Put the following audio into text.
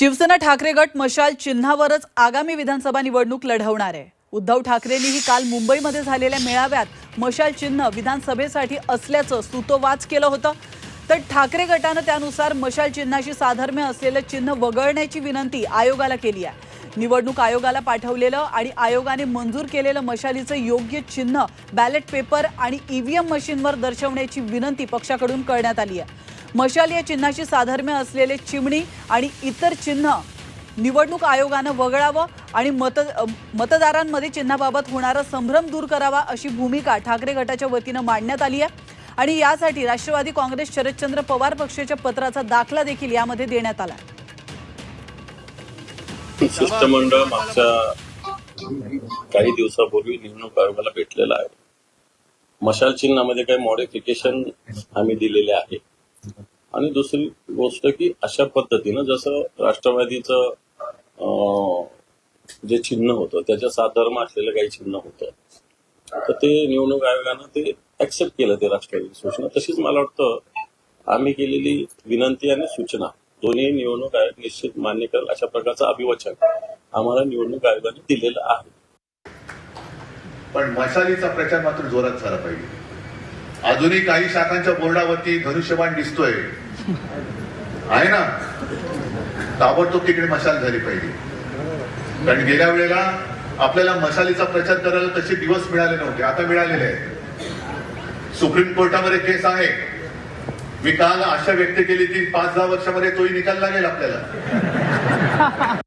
शिवसेना ठाकरे गट मशाल चिन्हावरच आगामी विधानसभा निवडणूक लढवणार आहे. उद्धव ठाकरेंनीही काल मुंबईमध्ये झालेल्या मेळाव्यात मशाल चिन्ह विधानसभेसाठी असल्याचं सुतोवाच केलं होतं. तर ठाकरे गटानं त्यानुसार मशाल चिन्हाशी साधर्म्य असलेलं चिन्ह वगळण्याची विनंती आयोगाला केली आहे. निवडणूक आयोगाला पाठवलेलं आणि आयोगाने मंजूर केलेलं मशालीचं योग्य चिन्ह बॅलेट पेपर आणि ईव्हीएम मशीनवर दर्शवण्याची विनंती पक्षाकडून करण्यात आली आहे. मशाल या चिन्हाशी साधर्म्य असलेले चिमणी आणि इतर चिन्ह निवडणूक आयोगानं वगळावं आणि मत मतदारांमध्ये चिन्हाबाबत होणारा संभ्रम दूर करावा अशी भूमिका ठाकरे गटाच्या वतीनं मांडण्यात आली आहे. आणि यासाठी राष्ट्रवादी काँग्रेस शरदचंद्र पवार पक्षाच्या पत्राचा दाखला देखील यामध्ये देण्यात आला आहे. शिष्टमंडळ मागच्या काही दिवसापूर्वी निवडणूक आयोगाला भेटलेलं आहे. मशाल चिन्हामध्ये काही मॉडिफिकेशन आम्ही दिलेले आहे. आणि दुसरी गोष्ट की अशा पद्धतीनं जसं राष्ट्रवादीचं अं, जे चिन्ह होतं त्याच्या साधर्म असलेलं काही चिन्ह होतं तर ते निवडणूक आयोगानं ते ऍक्सेप्ट केलं ते राष्ट्रवादी सूचना. तशीच मला वाटतं आम्ही केलेली विनंती आणि सूचना दोन्ही निवडणूक आयोग निश्चित मान्य करेल अशा प्रकारचं अभिवचन आम्हाला निवडणूक आयोगाने दिलेलं आहे. पण मशालीचा प्रचार मात्र जोरात झाला पाहिजे. अजूनही काही शाखांच्या बोर्डावरती धनुष्यबाण दिसतोय. आहे ना? ताबडतोब तिकडे मशाल झाली पाहिजे. कारण गेल्या वेळेला आपल्याला मशालीचा प्रचार करायला तसे दिवस मिळाले नव्हते आता मिळालेले आहेत. सुप्रीम कोर्टामध्ये केस आहे. मी काल आशा व्यक्त केली की पाच दहा वर्षामध्ये तोही निकाल लागेल आपल्याला.